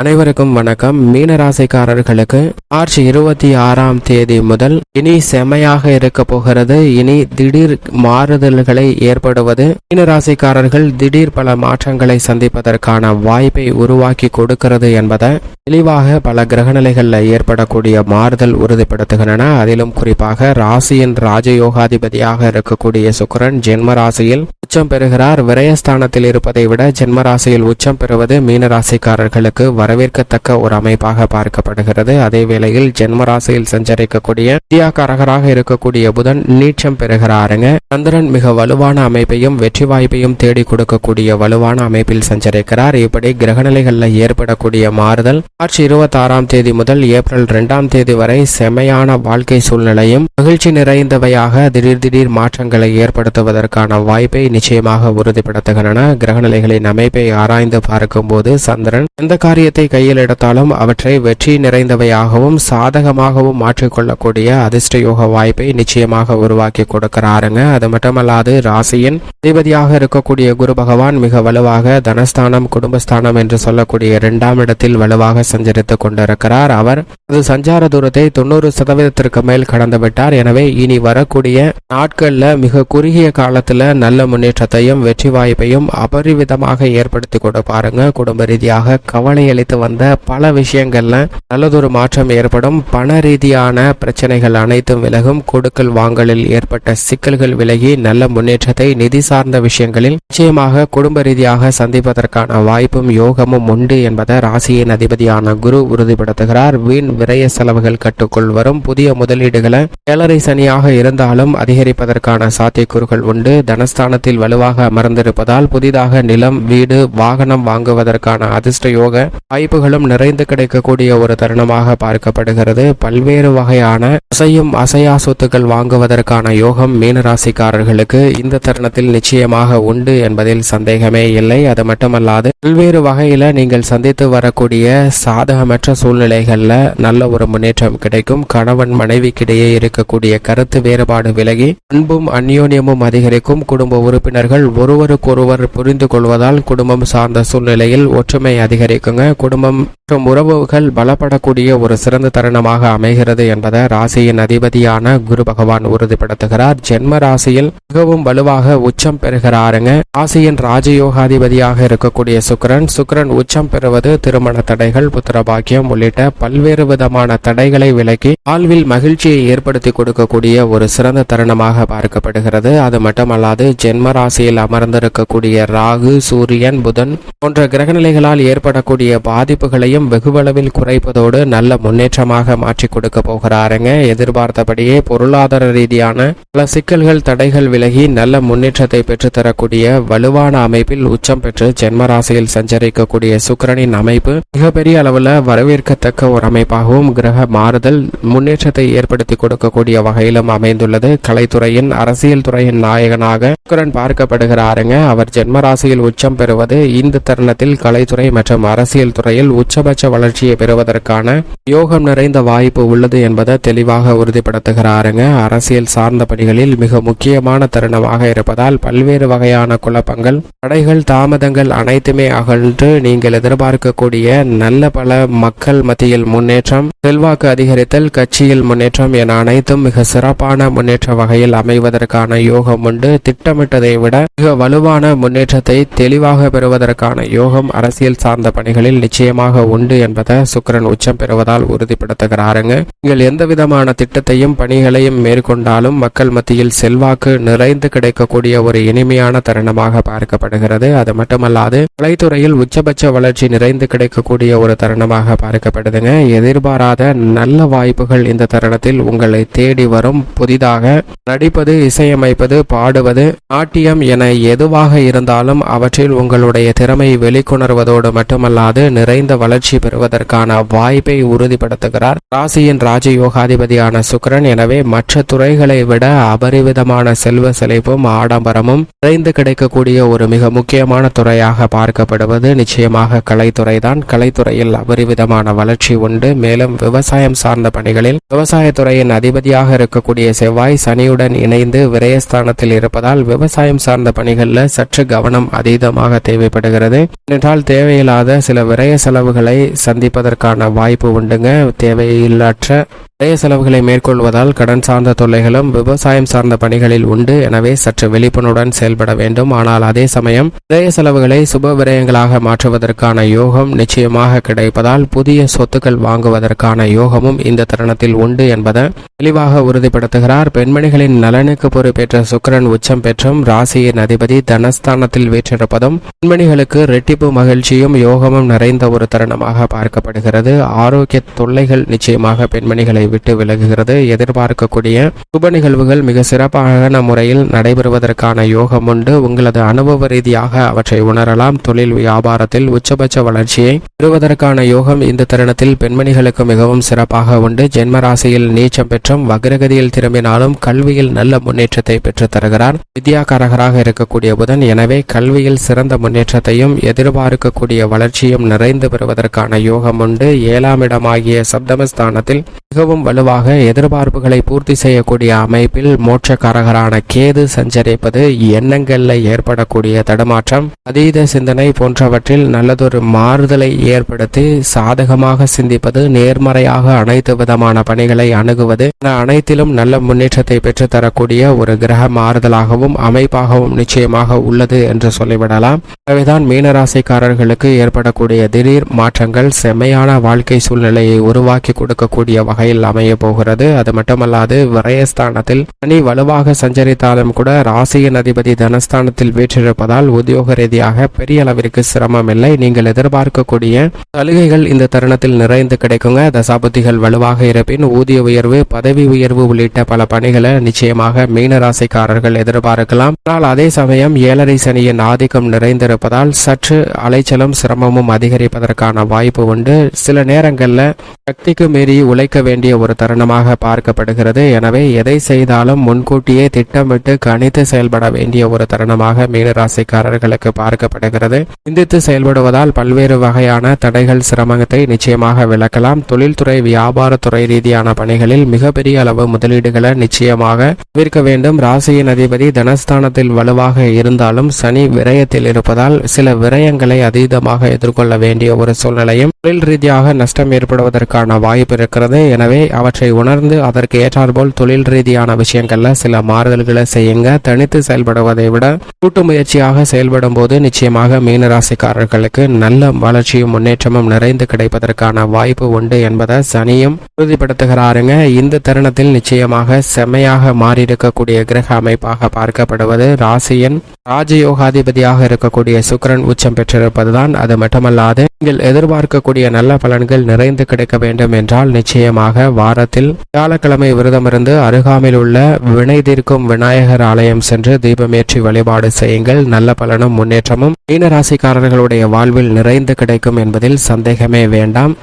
அனைவருக்கும் வணக்கம். மீனராசிக்காரர்களுக்கு மார்ச் இருபத்தி ஆறாம் தேதி முதல் இனி செமையாக இருக்க போகிறது. இனி திடீர் மாறுதல்களை ஏற்படுவது மீனராசிக்காரர்கள் திடீர் பல மாற்றங்களை சந்திப்பதற்கான வாய்ப்பை உருவாக்கி கொடுக்கிறது என்பதை தெளிவாக பல கிரகநிலைகளில் ஏற்படக்கூடிய மாறுதல் உறுதிப்படுத்துகின்றன. அதிலும் குறிப்பாக ராசியின் ராஜயோகாதிபதியாக இருக்கக்கூடிய சுக்கிரன் ஜென்ம ராசியில் உச்சம் பெறுகிறார். விரயஸ்தானத்தில் இருப்பதை விட ஜென்ம ராசியில் உச்சம் பெறுவது மீனராசிக்காரர்களுக்கு வர வரவேற்கத்தக்க ஒரு அமைப்பாக பார்க்கப்படுகிறது. அதே வேளையில் ஜென்மராசியில் சஞ்சரிக்கக்கூடிய வித்தியாக்காரகராக இருக்கக்கூடிய புதன் நீச்சம் பெறுகிறாருங்க. சந்திரன் மிக வலுவான அமைப்பையும் வெற்றி வாய்ப்பையும் தேடி கொடுக்கக்கூடிய வலுவான அமைப்பில் சஞ்சரிக்கிறார். இப்படி கிரகநிலைகளில் ஏற்படக்கூடிய மாறுதல் மார்ச் இருபத்தி ஆறாம் தேதி முதல் ஏப்ரல் இரண்டாம் தேதி வரை செமையான வாழ்க்கை சூழ்நிலையும் மகிழ்ச்சி நிறைந்தவையாக திடீர் திடீர் மாற்றங்களை ஏற்படுத்துவதற்கான வாய்ப்பை நிச்சயமாக உறுதிப்படுத்துகின்றன. கிரகநிலைகளின் அமைப்பை ஆராய்ந்து பார்க்கும்போது சந்திரன் எந்த காரியத்தை கையில் எடுத்தாலும் அவற்றை வெற்றி நிறைந்தவையாகவும் சாதகமாகவும் மாற்றிக்கொள்ளக்கூடிய அதிர்ஷ்ட யோக வாய்ப்பை நிச்சயமாக உருவாக்கி கொடுக்கிறாருங்க. அது மட்டுமல்லாது ராசியின் அதிபதியாக இருக்கக்கூடிய குரு பகவான் மிக வலுவாக தனஸ்தானம் குடும்பஸ்தானம் என்று சொல்லக்கூடிய இரண்டாம் இடத்தில் வலுவாக சஞ்சரித்துக் கொண்டிருக்கிறார். அவர் அது சஞ்சார தூரத்தை தொண்ணூறு சதவீதத்திற்கு மேல் கடந்து விட்டார். எனவே இனி வரக்கூடிய நாட்கள்ல மிக குறுகிய காலத்துல நல்ல முன்னேற்றத்தையும் வெற்றி வாய்ப்பையும் அபரிவிதமாக ஏற்படுத்தி கொடுப்பாருங்க. குடும்ப ரீதியாக கவலையில் அளித்து வந்த பல விஷயங்கள்ல நல்லதொரு மாற்றம் ஏற்படும். பண ரீதியான பிரச்சனைகள் அனைத்தும் விலகும். கொடுக்கல் வாங்கலில் ஏற்பட்ட சிக்கல்கள் விலகி நல்ல முன்னேற்றத்தை நிதி சார்ந்த விஷயங்களில் நிச்சயமாக குடும்ப ரீதியாக சந்திப்பதற்கான வாய்ப்பும் யோகமும் உண்டு என்பதை ராசியின் அதிபதியான குரு உறுதிப்படுத்துகிறார். வீண் விரய செலவுகள் கட்டுக்குள் வரும். புதிய முதலீடுகளை ஏழரை சனியாக இருந்தாலும் அதிகரிப்பதற்கான சாத்தியக்கூறுகள் உண்டு. தனஸ்தானத்தில் வலுவாக அமர்ந்திருப்பதால் புதிதாக நிலம் வீடு வாகனம் வாங்குவதற்கான அதிர்ஷ்ட யோக வாய்ப்புகளும் நிறைந்து கிடைக்கக்கூடிய ஒரு தருணமாக பார்க்கப்படுகிறது. பல்வேறு வகையான அசையும் அசையா சொத்துக்கள் வாங்குவதற்கான யோகம் மீனராசிக்காரர்களுக்கு இந்த தருணத்தில் நிச்சயமாக உண்டு என்பதில் சந்தேகமே இல்லை. அது மட்டுமல்லாது பல்வேறு வகையில நீங்கள் சந்தித்து வரக்கூடிய சாதகமற்ற சூழ்நிலைகள்ல நல்ல ஒரு முன்னேற்றம் கிடைக்கும். கணவன் மனைவிக்கிடையே இருக்கக்கூடிய கருத்து வேறுபாடு விலகி அன்பும் அந்யோன்யமும் அதிகரிக்கும். குடும்ப உறுப்பினர்கள் ஒருவருக்கொருவர் புரிந்து கொள்வதால் குடும்பம் சார்ந்த சூழ்நிலையில் ஒற்றுமை அதிகரிக்குங்க. குடும்பம் மற்றும் உறவுகள் பலப்படக்கூடிய ஒரு சிறந்த தருணமாக அமைகிறது என்பதை ராசியின் அதிபதியான குரு பகவான் உறுதிப்படுத்துகிறார். ஜென்ம ராசியில் மிகவும் வலுவாக உச்சம் பெறுகிறாருங்க. ராசியின் ராஜயோகாதிபதியாக இருக்கக்கூடிய சுக்கிரன் சுக்கிரன் உச்சம் பெறுவது திருமண தடைகள் புத்திரபாக்கியம் உள்ளிட்ட பல்வேறு விதமான தடைகளை விலக்கி வாழ்வில் மகிழ்ச்சியை ஏற்படுத்தி கொடுக்கக்கூடிய ஒரு சிறந்த தருணமாக பார்க்கப்படுகிறது. அது மட்டுமல்லாது ஜென்ம ராசியில் அமர்ந்திருக்கக்கூடிய ராகு சூரியன் புதன் போன்ற கிரகநிலைகளால் ஏற்படக்கூடிய பாதிப்புகளையும் வெகுவளவில் குறைப்பதோடு நல்ல முன்னேற்றமாக மாற்றி கொடுக்க போகிறாருங்க. எதிர்பார்த்தபடியே பொருளாதார ரீதியான பல சிக்கல்கள் தடைகள் விலகி நல்ல முன்னேற்றத்தை பெற்றுத்தரக்கூடிய வலுவான அமைப்பில் உச்சம் பெற்று ஜென்மராசியில் சஞ்சரிக்கக்கூடிய சுக்கிரனின் அமைப்பு மிகப்பெரிய அளவில் வரவேற்கத்தக்க ஒரு அமைப்பாகவும் கிரக மாறுதல் முன்னேற்றத்தை ஏற்படுத்தி கொடுக்கக்கூடிய வகையிலும் அமைந்துள்ளது. கலைத்துறையின் அரசியல் துறையின் நாயகனாக சுக்கிரன் பார்க்கப்படுகிறாருங்க. அவர் ஜென்மராசியில் உச்சம் பெறுவது இந்த தருணத்தில் கலைத்துறை மற்றும் அரசியல் துறையில் உச்சபட்ச வளர்ச்சியை பெறுவதற்கான யோகம் நிறைந்த வாய்ப்பு உள்ளது என்பதை தெளிவாக உறுதிப்படுத்துகிறாருங்க. அரசியல் சார்ந்த பணிகளில் மிக முக்கியமான தருணமாக இருப்பதால் பல்வேறு வகையான குழப்பங்கள் தடைகள் தாமதங்கள் அனைத்துமே அகன்று நீங்கள் எதிர்பார்க்கக்கூடிய நல்ல பல மக்கள் மத்தியில் முன்னேற்றம் செல்வாக்கு அதிகரித்தல் கட்சியில் முன்னேற்றம் என அனைத்தும் மிக சிறப்பான முன்னேற்ற வகையில் அமைவதற்கான யோகம் உண்டு. திட்டமிட்டதை விட மிக வலுவான முன்னேற்றத்தை தெளிவாக பெறுவதற்கான யோகம் அரசியல் சார்ந்த பணிகளில் நிச்சயமாக உண்டு என்பதை சுக்கிரன் உச்சம் பெறுவதால் உறுதிப்படுத்துகிறாருங்க. நீங்கள் எந்த விதமான திட்டத்தையும் பணிகளையும் மேற்கொண்டாலும் மக்கள் மத்தியில் செல்வாக்கு நிறைந்து கிடைக்கக்கூடிய ஒரு இனிமையான தருணமாக பார்க்கப்படுகிறது. அது மட்டுமல்லாது கலைத்துறையில் உச்சபட்ச வளர்ச்சி நிறைந்து கிடைக்கக்கூடிய ஒரு தருணமாக பார்க்கப்படுதுங்க. எதிர்பாராத நல்ல வாய்ப்புகள் இந்த தருணத்தில் உங்களை தேடி வரும். புதிதாக நடிப்பது இசையமைப்பது பாடுவது நாட்டியம் என எதுவாக இருந்தாலும் அவற்றில் உங்களுடைய திறமை வெளிக்கொணர்வதோடு மட்டுமல்லாது நிறைந்த வளர்ச்சி பெறுவதற்கான வாய்ப்பை உறுதிப்படுத்துகிறார். ராசியின் ராஜயோகாதிபதியான சுக்கரன். எனவே மற்ற துறைகளை விட அபரிவிதமான செல்வ செழிப்பும் ஆடம்பரமும் நிறைந்து கிடைக்கக்கூடிய ஒரு மிக முக்கியமான துறையாக பார்க்கப்படுவது நிச்சயமாக கலைத்துறைதான். கலைத்துறையில் அபரிவிதமான வளர்ச்சி உண்டு. மேலும் விவசாயம் சார்ந்த பணிகளில் விவசாயத்துறையின் அதிபதியாக இருக்கக்கூடிய செவ்வாய் சனியுடன் இணைந்து விரயஸ்தானத்தில் இருப்பதால் விவசாயம் சார்ந்த பணிகளில் சற்று கவனம் அதீதமாக தேவைப்படுகிறது. என்றால் தேவையில்லாத சில விரய செலவுகளை செலவுகளை சந்திப்பதற்கான வாய்ப்பு உண்டுங்க. தேவையில்லாற்ற நிறைய செலவுகளை மேற்கொள்வதால் கடன் சார்ந்த தொல்லைகளும் விவசாயம் சார்ந்த பணிகளில் உண்டு. எனவே சற்று விழிப்புணர்வுடன் செயல்பட வேண்டும். ஆனால் அதே சமயம் நிறைய செலவுகளை சுப விரயங்களாக மாற்றுவதற்கான யோகம் நிச்சயமாக கிடைப்பதால் புதிய சொத்துக்கள் வாங்குவதற்கான யோகமும் இந்த தருணத்தில் உண்டு என்பதை தெளிவாக உறுதிப்படுத்துகிறார். பெண்மணிகளின் நலனுக்கு பொறுப்பேற்ற சுக்கிரன் உச்சம் பெற்றும் ராசியின் அதிபதி தனஸ்தானத்தில் வீற்றிருப்பதும் பெண்மணிகளுக்கு ரெட்டிப்பு மகிழ்ச்சியும் யோகமும் நிறைந்த ஒரு தருணமாக பார்க்கப்படுகிறது. ஆரோக்கிய தொல்லைகள் நிச்சயமாக பெண்மணிகளை விட்டு விலகுகிறது. எதிர்பார்க்கக்கூடிய சுப நிகழ்வுகள் மிக சிறப்பான முறையில் நடைபெறுவதற்கான யோகம் உண்டு. உங்களது அனுபவ ரீதியாக அவற்றை உணரலாம். தொழில் வியாபாரத்தில் உச்சபட்ச வளர்ச்சியை பெறுவதற்கான யோகம் இந்த தருணத்தில் பெண்மணிகளுக்கு மிகவும் சிறப்பாக உண்டு. ஜென்ம ராசியில் நீச்சம் பெற்றும் வக்ரகதியில் திரும்பினாலும் கல்வியில் நல்ல முன்னேற்றத்தை பெற்றுத் தருகிறார். வித்யாகாரகராக இருக்கக்கூடிய புதன் எனவே கல்வியில் சிறந்த முன்னேற்றத்தையும் எதிர்பார்க்கக்கூடிய வளர்ச்சியும் நிறைந்து பெறுவதற்கான யோகம் உண்டு. ஏழாம் இடமாகிய சப்தமஸ்தானத்தில் மிகவும் வலுவாக எதிர்பார்ப்புகளை பூர்த்தி செய்யக்கூடிய அமைப்பில் மோட்சக்காரகரான கேது சஞ்சரிப்பது எண்ணங்களில் ஏற்படக்கூடிய தடுமாற்றம். அதீத சிந்தனை போன்றவற்றில் நல்லதொரு மாறுதலை ஏற்படுத்தி சாதகமாக சிந்திப்பது நேர்மறையாக அனைத்து விதமான பணிகளை அணுகுவது. என அனைத்திலும் நல்ல முன்னேற்றத்தை பெற்றுத்தரக்கூடிய ஒரு கிரக மாறுதலாகவும் அமைப்பாகவும் நிச்சயமாக உள்ளது என்று சொல்லிவிடலாம். எனவேதான் மீனராசிக்காரர்களுக்கு ஏற்படக்கூடிய திடீர் மாற்றங்கள் செம்மையான வாழ்க்கை சூழ்நிலையை உருவாக்கி கொடுக்கக்கூடிய வகையில் அமைய போகிறது அது மட்டுமல்லாது விரயஸ்தானத்தில் சனி வலுவாக சஞ்சரித்தாலும் கூட ராசியின் அதிபதி தனஸ்தானத்தில் வீற்றிருப்பதால் உத்தியோக ரீதியாக பெரிய அளவிற்கு சிரமம் இல்லை நீங்கள் எதிர்பார்க்கக்கூடிய சலுகைகள் இந்த தருணத்தில் நிறைந்து கிடைக்குங்க. தசாபுத்திகள் வலுவாக இருப்பின் ஊதிய உயர்வு பதவி உயர்வு உள்ளிட்ட பல பணிகளை நிச்சயமாக மீனராசிக்காரர்கள் எதிர்பார்க்கலாம். ஆனால் அதே சமயம் ஏழரை சனியின் ஆதிக்கம் நிறைந்திருப்பதால் சற்று அலைச்சலும் சிரமமும் அதிகரிப்பதற்கான வாய்ப்பு உண்டு. சில நேரங்களில் சக்திக்கு மீறி உழைக்க வேண்டிய ஒரு தருணமாக பார்க்கப்படுகிறது. எனவே எதை செய்தாலும் முன்கூட்டியே திட்டமிட்டு கணித்து செயல்பட வேண்டிய ஒரு தருணமாக மீனராசிக்காரர்களுக்கு பார்க்கப்படுகிறது. சிந்தித்து செயல்படுவதால் பல்வேறு வகையான தடைகள் சிரமத்தை நிச்சயமாக விளக்கலாம். தொழில்துறை வியாபாரத்துறை ரீதியான பணிகளில் மிகப்பெரிய அளவு முதலீடுகளை நிச்சயமாக தவிர்க்க வேண்டும். ராசியின் அதிபதி தனஸ்தானத்தில் வலுவாக இருந்தாலும் சனி விரயத்தில் இருப்பதால் சில விரயங்களை அதீதமாக எதிர்கொள்ள வேண்டிய ஒரு சூழ்நிலையும் தொழில் ரீதியாக நஷ்டம் ஏற்படுவதற்கான வாய்ப்பு இருக்கிறது. எனவே எனவே அவற்றை உணர்ந்து அதற்கு ஏற்றாற்போல் தொழில் ரீதியான விஷயங்கள்ல சில மாறுதல்களை செய்யுங்க. தனித்து செயல்படுவதை விட கூட்டு முயற்சியாக செயல்படும் போது நிச்சயமாக மீனராசிக்காரர்களுக்கு நல்ல வளர்ச்சியும் முன்னேற்றமும் நிறைந்து கிடைப்பதற்கான வாய்ப்பு உண்டு என்பதை சனியும் உறுதிப்படுத்துகிறாருங்க. இந்த தருணத்தில் நிச்சயமாக செம்மையாக மாறியிருக்கக்கூடிய கிரக அமைப்பாக பார்க்கப்படுவது ராசியின் ராஜயோகாதிபதியாக இருக்கக்கூடிய சுக்கிரன் உச்சம் பெற்றிருப்பதுதான் அது மட்டுமல்லாது நீங்கள் எதிர்பார்க்கக்கூடிய நல்ல பலன்கள் நிறைந்து கிடைக்க வேண்டும் என்றால் நிச்சயமாக வாரத்தில் வியாழக்கிழமை விரதமிருந்து அருகாமையில் உள்ள வினை தீர்க்கும் விநாயகர் ஆலயம் சென்று தீபமேற்றி வழிபாடு செய்யுங்கள். நல்ல பலனும் முன்னேற்றமும் மீனராசிக்காரர்களுடைய வாழ்வில் நிறைந்து கிடைக்கும் என்பதில் சந்தேகமே வேண்டாம்.